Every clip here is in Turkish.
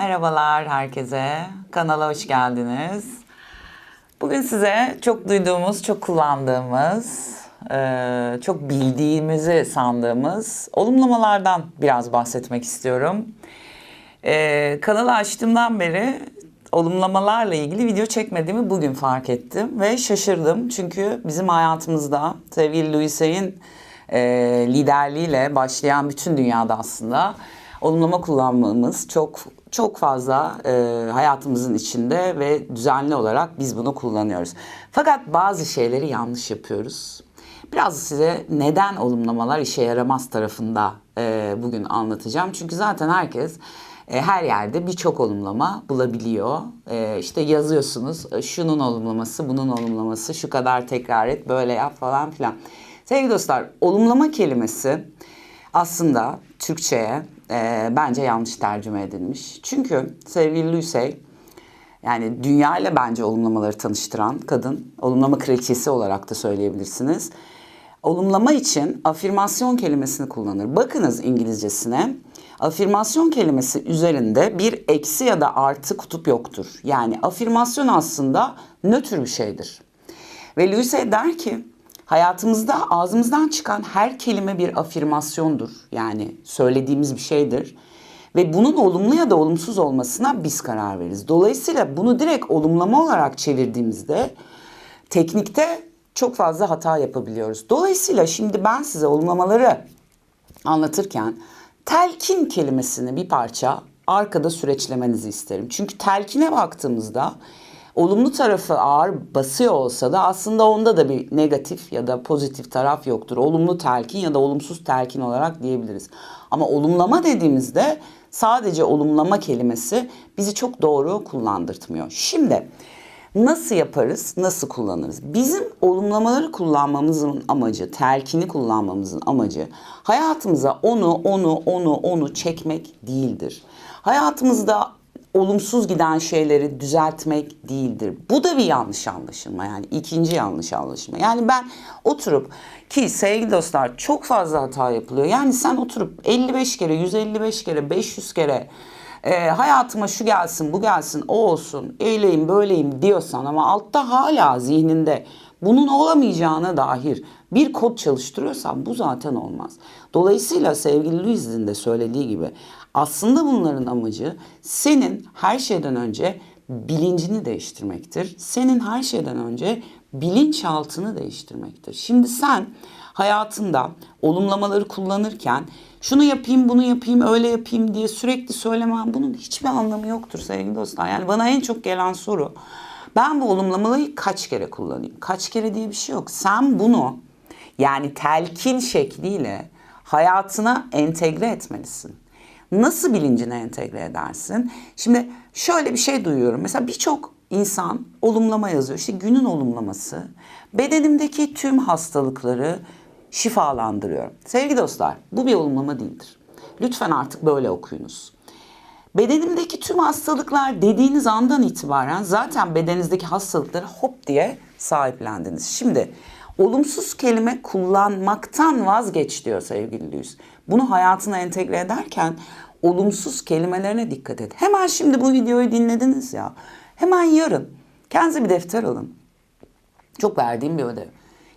Merhabalar herkese. Kanala hoş geldiniz. Bugün size çok duyduğumuz, çok kullandığımız, e, çok bildiğimizi sandığımız olumlamalardan biraz bahsetmek istiyorum. E, Kanalı açtığımdan beri olumlamalarla ilgili video çekmediğimi bugün fark ettim ve şaşırdım. Çünkü bizim hayatımızda sevgili Louis'in e, liderliğiyle başlayan bütün dünyada aslında olumlama kullanmamız çok çok fazla e, hayatımızın içinde ve düzenli olarak biz bunu kullanıyoruz. Fakat bazı şeyleri yanlış yapıyoruz. Biraz size neden olumlamalar işe yaramaz tarafında e, bugün anlatacağım. Çünkü zaten herkes e, her yerde birçok olumlama bulabiliyor. E, işte yazıyorsunuz e, şunun olumlaması, bunun olumlaması, şu kadar tekrar et, böyle yap falan filan. Sevgili dostlar, olumlama kelimesi aslında Türkçe'ye e, bence yanlış tercüme edilmiş. Çünkü sevgili Lucy yani dünya ile bence olumlamaları tanıştıran kadın, olumlama kraliçesi olarak da söyleyebilirsiniz. Olumlama için afirmasyon kelimesini kullanır. Bakınız İngilizcesine. Afirmasyon kelimesi üzerinde bir eksi ya da artı kutup yoktur. Yani afirmasyon aslında nötr bir şeydir. Ve Lewis der ki hayatımızda ağzımızdan çıkan her kelime bir afirmasyondur. Yani söylediğimiz bir şeydir. Ve bunun olumlu ya da olumsuz olmasına biz karar veririz. Dolayısıyla bunu direkt olumlama olarak çevirdiğimizde teknikte çok fazla hata yapabiliyoruz. Dolayısıyla şimdi ben size olumlamaları anlatırken telkin kelimesini bir parça arkada süreçlemenizi isterim. Çünkü telkine baktığımızda olumlu tarafı ağır basıyor olsa da aslında onda da bir negatif ya da pozitif taraf yoktur. Olumlu telkin ya da olumsuz telkin olarak diyebiliriz. Ama olumlama dediğimizde sadece olumlama kelimesi bizi çok doğru kullandırtmıyor. Şimdi Nasıl yaparız, nasıl kullanırız? Bizim olumlamaları kullanmamızın amacı, telkini kullanmamızın amacı hayatımıza onu, onu, onu, onu çekmek değildir. Hayatımızda olumsuz giden şeyleri düzeltmek değildir. Bu da bir yanlış anlaşılma yani ikinci yanlış anlaşılma. Yani ben oturup ki sevgili dostlar çok fazla hata yapılıyor. Yani sen oturup 55 kere, 155 kere, 500 kere e, hayatıma şu gelsin, bu gelsin, o olsun, öyleyim, böyleyim diyorsan ama altta hala zihninde bunun olamayacağına dair bir kod çalıştırıyorsan bu zaten olmaz. Dolayısıyla sevgili Louise'in de söylediği gibi aslında bunların amacı senin her şeyden önce bilincini değiştirmektir. Senin her şeyden önce bilinçaltını değiştirmektir. Şimdi sen hayatında olumlamaları kullanırken şunu yapayım, bunu yapayım, öyle yapayım diye sürekli söylemem bunun hiçbir anlamı yoktur sevgili dostlar. Yani bana en çok gelen soru ben bu olumlamaları kaç kere kullanayım? Kaç kere diye bir şey yok. Sen bunu yani telkin şekliyle hayatına entegre etmelisin. Nasıl bilincine entegre edersin? Şimdi şöyle bir şey duyuyorum. Mesela birçok insan olumlama yazıyor. İşte günün olumlaması. Bedenimdeki tüm hastalıkları şifalandırıyorum. Sevgili dostlar bu bir olumlama değildir. Lütfen artık böyle okuyunuz. Bedenimdeki tüm hastalıklar dediğiniz andan itibaren zaten bedeninizdeki hastalıkları hop diye sahiplendiniz. Şimdi olumsuz kelime kullanmaktan vazgeç diyor sevgili Lüz. Bunu hayatına entegre ederken olumsuz kelimelerine dikkat et. Hemen şimdi bu videoyu dinlediniz ya. Hemen yarın kendinize bir defter alın. Çok verdiğim bir ödev.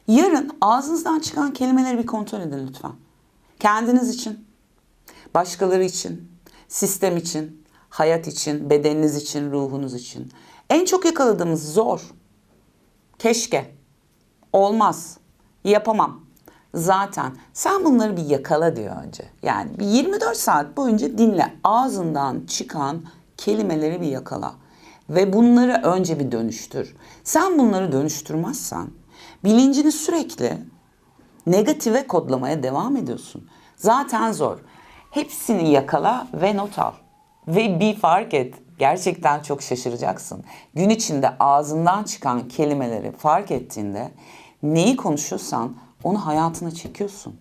Yarın ağzınızdan çıkan kelimeleri bir kontrol edin lütfen. Kendiniz için, başkaları için, sistem için, hayat için, bedeniniz için, ruhunuz için. En çok yakaladığımız zor. Keşke. Olmaz. Yapamam. Zaten sen bunları bir yakala diyor önce. Yani bir 24 saat boyunca dinle. Ağzından çıkan kelimeleri bir yakala. Ve bunları önce bir dönüştür. Sen bunları dönüştürmezsen bilincini sürekli negatife kodlamaya devam ediyorsun. Zaten zor. Hepsini yakala ve not al. Ve bir fark et. Gerçekten çok şaşıracaksın. Gün içinde ağzından çıkan kelimeleri fark ettiğinde neyi konuşuyorsan onu hayatına çekiyorsun.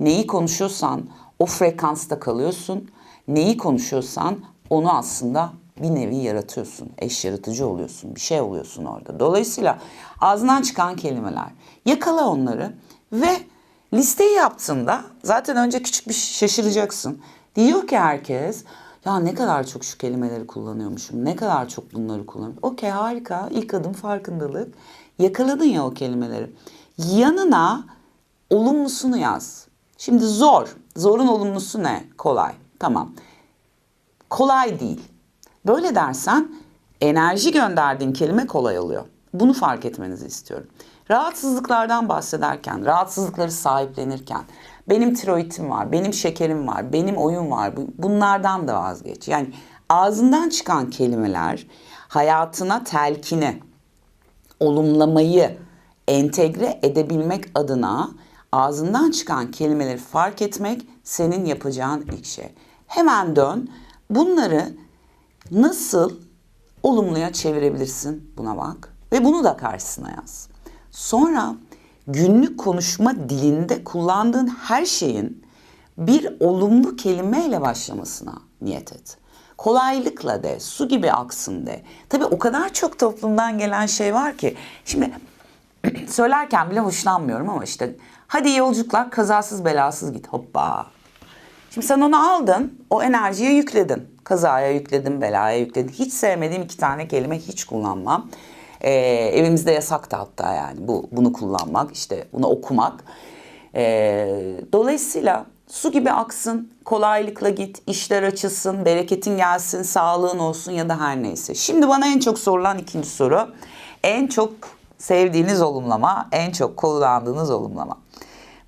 Neyi konuşuyorsan o frekansta kalıyorsun. Neyi konuşuyorsan onu aslında bir nevi yaratıyorsun. Eş yaratıcı oluyorsun. Bir şey oluyorsun orada. Dolayısıyla ağzından çıkan kelimeler. Yakala onları ve listeyi yaptığında zaten önce küçük bir şaşıracaksın. Diyor ki herkes Ya ne kadar çok şu kelimeleri kullanıyormuşum. Ne kadar çok bunları kullanıyorum. Okey harika. İlk adım farkındalık. Yakaladın ya o kelimeleri. Yanına olumlusunu yaz. Şimdi zor. Zorun olumlusu ne? Kolay. Tamam. Kolay değil. Böyle dersen enerji gönderdiğin kelime kolay oluyor. Bunu fark etmenizi istiyorum. Rahatsızlıklardan bahsederken, rahatsızlıkları sahiplenirken benim tiroidim var, benim şekerim var, benim oyun var. bu- Bunlardan da vazgeç. Yani ağzından çıkan kelimeler hayatına telkini, olumlamayı entegre edebilmek adına ağzından çıkan kelimeleri fark etmek senin yapacağın ilk şey. Hemen dön. Bunları nasıl olumluya çevirebilirsin buna bak ve bunu da karşısına yaz. Sonra günlük konuşma dilinde kullandığın her şeyin bir olumlu kelimeyle başlamasına niyet et. Kolaylıkla de, su gibi aksın de. Tabii o kadar çok toplumdan gelen şey var ki. Şimdi söylerken bile hoşlanmıyorum ama işte hadi yolculuklar kazasız belasız git hoppa. Şimdi sen onu aldın, o enerjiye yükledin. Kazaya yükledin, belaya yükledin. Hiç sevmediğim iki tane kelime hiç kullanmam. Ee, evimizde yasak da hatta yani bu bunu kullanmak, işte bunu okumak. Ee, dolayısıyla su gibi aksın, kolaylıkla git, işler açılsın, bereketin gelsin, sağlığın olsun ya da her neyse. Şimdi bana en çok sorulan ikinci soru. En çok sevdiğiniz olumlama, en çok kullandığınız olumlama.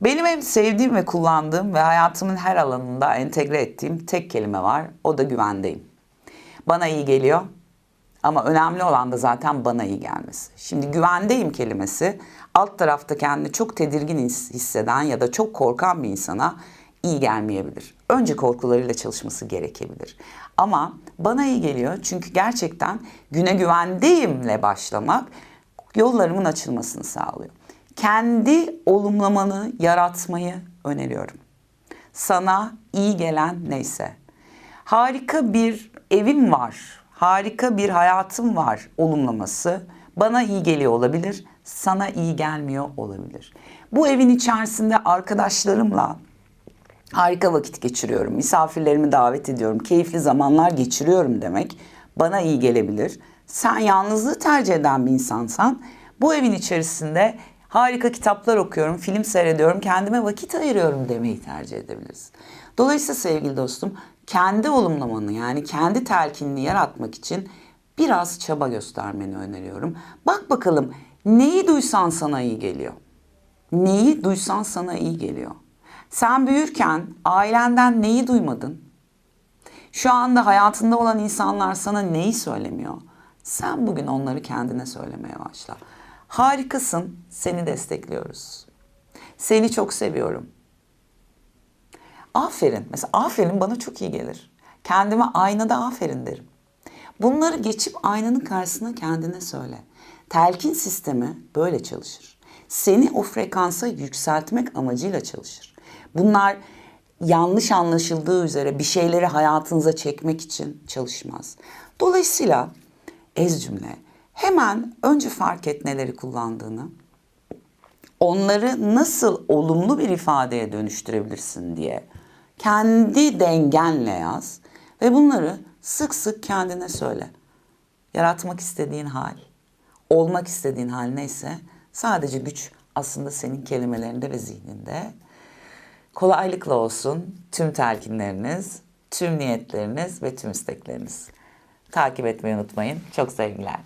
Benim en sevdiğim ve kullandığım ve hayatımın her alanında entegre ettiğim tek kelime var. O da güvendeyim. Bana iyi geliyor. Ama önemli olan da zaten bana iyi gelmesi. Şimdi güvendeyim kelimesi alt tarafta kendini çok tedirgin his- hisseden ya da çok korkan bir insana iyi gelmeyebilir. Önce korkularıyla çalışması gerekebilir. Ama bana iyi geliyor çünkü gerçekten güne güvendeyimle başlamak yollarımın açılmasını sağlıyor. Kendi olumlamanı yaratmayı öneriyorum. Sana iyi gelen neyse. Harika bir evim var. Harika bir hayatım var olumlaması. Bana iyi geliyor olabilir, sana iyi gelmiyor olabilir. Bu evin içerisinde arkadaşlarımla harika vakit geçiriyorum. Misafirlerimi davet ediyorum. Keyifli zamanlar geçiriyorum demek bana iyi gelebilir. Sen yalnızlığı tercih eden bir insansan bu evin içerisinde harika kitaplar okuyorum, film seyrediyorum, kendime vakit ayırıyorum demeyi tercih edebilirsin. Dolayısıyla sevgili dostum kendi olumlamanı yani kendi telkinini yaratmak için biraz çaba göstermeni öneriyorum. Bak bakalım neyi duysan sana iyi geliyor. Neyi duysan sana iyi geliyor. Sen büyürken ailenden neyi duymadın? Şu anda hayatında olan insanlar sana neyi söylemiyor? Sen bugün onları kendine söylemeye başla. Harikasın, seni destekliyoruz. Seni çok seviyorum. Aferin. Mesela aferin bana çok iyi gelir. Kendime aynada aferin derim. Bunları geçip aynanın karşısına kendine söyle. Telkin sistemi böyle çalışır. Seni o frekansa yükseltmek amacıyla çalışır. Bunlar yanlış anlaşıldığı üzere bir şeyleri hayatınıza çekmek için çalışmaz. Dolayısıyla ez cümle hemen önce fark et neleri kullandığını, onları nasıl olumlu bir ifadeye dönüştürebilirsin diye kendi dengenle yaz ve bunları sık sık kendine söyle. Yaratmak istediğin hal, olmak istediğin hal neyse sadece güç aslında senin kelimelerinde ve zihninde. Kolaylıkla olsun tüm telkinleriniz, tüm niyetleriniz ve tüm istekleriniz. Takip etmeyi unutmayın. Çok sevgiler.